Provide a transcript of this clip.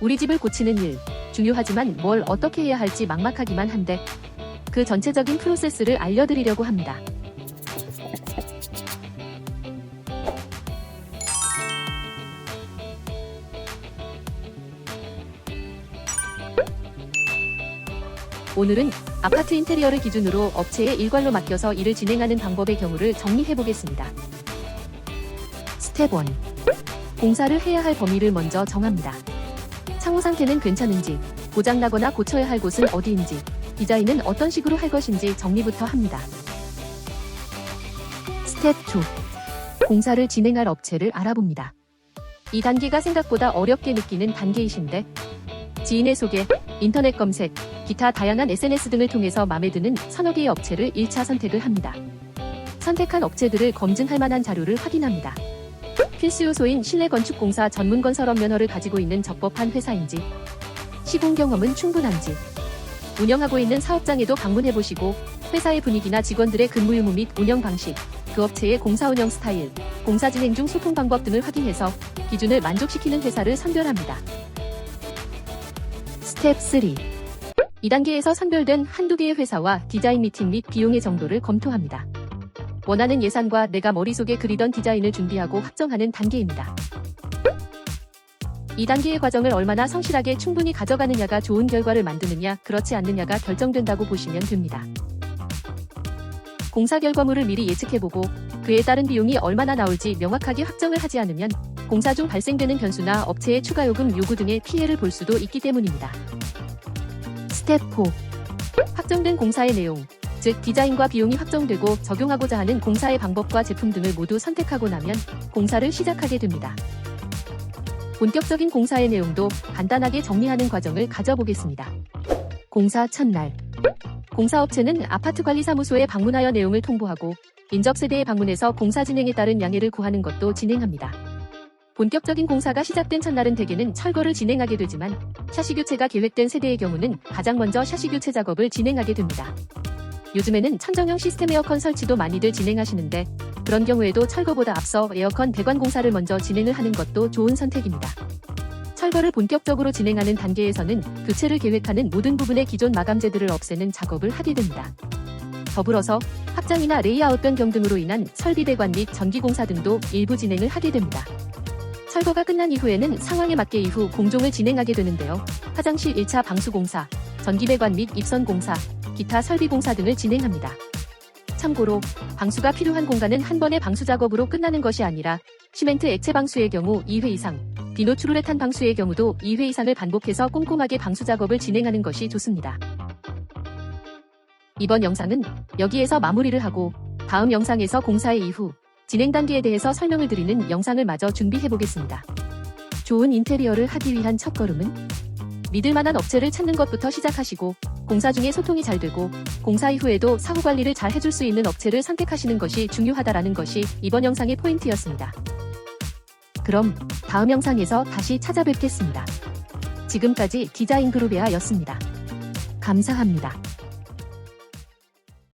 우리 집을 고치는 일, 중요하지만 뭘 어떻게 해야 할지 막막하기만 한데 그 전체적인 프로세스를 알려드리려고 합니다. 오늘은 아파트 인테리어를 기준으로 업체에 일괄로 맡겨서 일을 진행하는 방법의 경우를 정리해 보겠습니다. 스텝 1. 공사를 해야 할 범위를 먼저 정합니다. 창호 상태는 괜찮은지, 고장나거나 고쳐야 할 곳은 어디인지, 디자인은 어떤 식으로 할 것인지 정리부터 합니다. 스텝 2. 공사를 진행할 업체를 알아봅니다. 이 단계가 생각보다 어렵게 느끼는 단계이신데, 지인의 소개, 인터넷 검색, 기타 다양한 SNS 등을 통해서 마음에 드는 서너 개의 업체를 1차 선택을 합니다. 선택한 업체들을 검증할 만한 자료를 확인합니다. 필수 요소인 실내 건축 공사 전문 건설업 면허를 가지고 있는 적법한 회사인지, 시공 경험은 충분한지, 운영하고 있는 사업장에도 방문해 보시고 회사의 분위기나 직원들의 근무 유무 및 운영 방식, 그 업체의 공사 운영 스타일, 공사 진행 중 소통 방법 등을 확인해서 기준을 만족시키는 회사를 선별합니다. 스텝 3. 2단계에서 선별된 한두 개의 회사와 디자인 미팅 및 비용의 정도를 검토합니다. 원하는 예산과 내가 머릿속에 그리던 디자인을 준비하고 확정하는 단계입니다. 이 단계의 과정을 얼마나 성실하게 충분히 가져가느냐가 좋은 결과를 만드느냐, 그렇지 않느냐가 결정된다고 보시면 됩니다. 공사 결과물을 미리 예측해보고 그에 따른 비용이 얼마나 나올지 명확하게 확정을 하지 않으면 공사 중 발생되는 변수나 업체의 추가 요금 요구 등의 피해를 볼 수도 있기 때문입니다. 스텝 4. 확정된 공사의 내용, 즉 디자인과 비용이 확정되고 적용하고자 하는 공사의 방법과 제품 등을 모두 선택하고 나면 공사를 시작하게 됩니다. 본격적인 공사의 내용도 간단하게 정리하는 과정을 가져보겠습니다. 공사 첫날. 공사업체는 아파트 관리사무소에 방문하여 내용을 통보하고 인접세대에 방문해서 공사 진행에 따른 양해를 구하는 것도 진행합니다. 본격적인 공사가 시작된 첫날은 대개는 철거를 진행하게 되지만 샤시 교체가 계획된 세대의 경우는 가장 먼저 샤시 교체 작업을 진행하게 됩니다. 요즘에는 천정형 시스템 에어컨 설치도 많이들 진행하시는데 그런 경우에도 철거보다 앞서 에어컨 배관 공사를 먼저 진행을 하는 것도 좋은 선택입니다. 철거를 본격적으로 진행하는 단계에서는 교체를 계획하는 모든 부분의 기존 마감재들을 없애는 작업을 하게 됩니다. 더불어서 확장이나 레이아웃 변경 등으로 인한 설비 배관 및 전기 공사 등도 일부 진행을 하게 됩니다. 철거가 끝난 이후에는 상황에 맞게 이후 공종을 진행하게 되는데요. 화장실 1차 방수 공사, 전기 배관 및 입선 공사, 기타 설비 공사 등을 진행합니다. 참고로 방수가 필요한 공간은 한 번의 방수 작업으로 끝나는 것이 아니라 시멘트 액체 방수의 경우 2회 이상, 비노출우레탄 방수의 경우도 2회 이상을 반복해서 꼼꼼하게 방수 작업을 진행하는 것이 좋습니다. 이번 영상은 여기에서 마무리를 하고 다음 영상에서 공사의 이후 진행 단계에 대해서 설명을 드리는 영상을 마저 준비해 보겠습니다. 좋은 인테리어를 하기 위한 첫걸음은 믿을 만한 업체를 찾는 것부터 시작하시고 공사 중에 소통이 잘 되고 공사 이후에도 사후 관리를 잘 해줄 수 있는 업체를 선택하시는 것이 중요하다라는 것이 이번 영상의 포인트였습니다. 그럼 다음 영상에서 다시 찾아뵙겠습니다. 지금까지 디자인 그룹에아였습니다. 감사합니다.